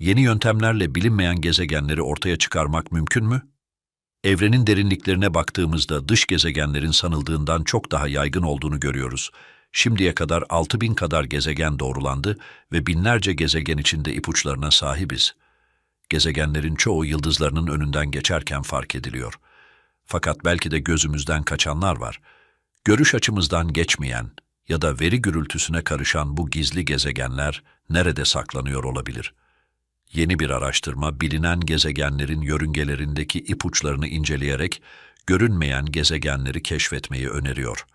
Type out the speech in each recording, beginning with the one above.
Yeni yöntemlerle bilinmeyen gezegenleri ortaya çıkarmak mümkün mü? Evrenin derinliklerine baktığımızda dış gezegenlerin sanıldığından çok daha yaygın olduğunu görüyoruz. Şimdiye kadar 6000 kadar gezegen doğrulandı ve binlerce gezegen içinde ipuçlarına sahibiz. Gezegenlerin çoğu yıldızlarının önünden geçerken fark ediliyor. Fakat belki de gözümüzden kaçanlar var. Görüş açımızdan geçmeyen ya da veri gürültüsüne karışan bu gizli gezegenler nerede saklanıyor olabilir? Yeni bir araştırma bilinen gezegenlerin yörüngelerindeki ipuçlarını inceleyerek görünmeyen gezegenleri keşfetmeyi öneriyor.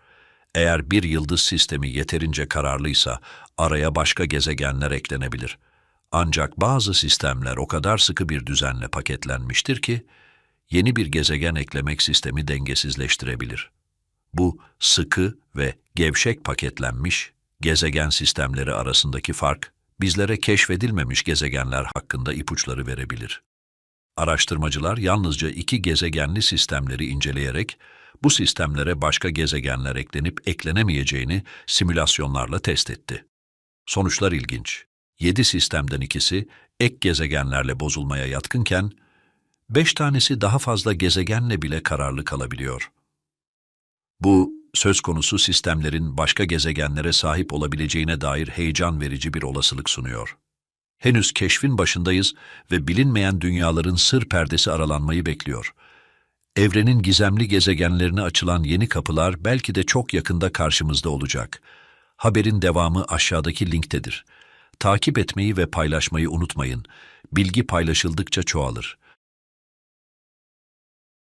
Eğer bir yıldız sistemi yeterince kararlıysa araya başka gezegenler eklenebilir. Ancak bazı sistemler o kadar sıkı bir düzenle paketlenmiştir ki yeni bir gezegen eklemek sistemi dengesizleştirebilir. Bu sıkı ve gevşek paketlenmiş gezegen sistemleri arasındaki fark bizlere keşfedilmemiş gezegenler hakkında ipuçları verebilir. Araştırmacılar yalnızca iki gezegenli sistemleri inceleyerek bu sistemlere başka gezegenler eklenip eklenemeyeceğini simülasyonlarla test etti. Sonuçlar ilginç. 7 sistemden ikisi ek gezegenlerle bozulmaya yatkınken, 5 tanesi daha fazla gezegenle bile kararlı kalabiliyor. Bu, söz konusu sistemlerin başka gezegenlere sahip olabileceğine dair heyecan verici bir olasılık sunuyor. Henüz keşfin başındayız ve bilinmeyen dünyaların sır perdesi aralanmayı bekliyor. Evrenin gizemli gezegenlerine açılan yeni kapılar belki de çok yakında karşımızda olacak. Haberin devamı aşağıdaki linktedir. Takip etmeyi ve paylaşmayı unutmayın. Bilgi paylaşıldıkça çoğalır.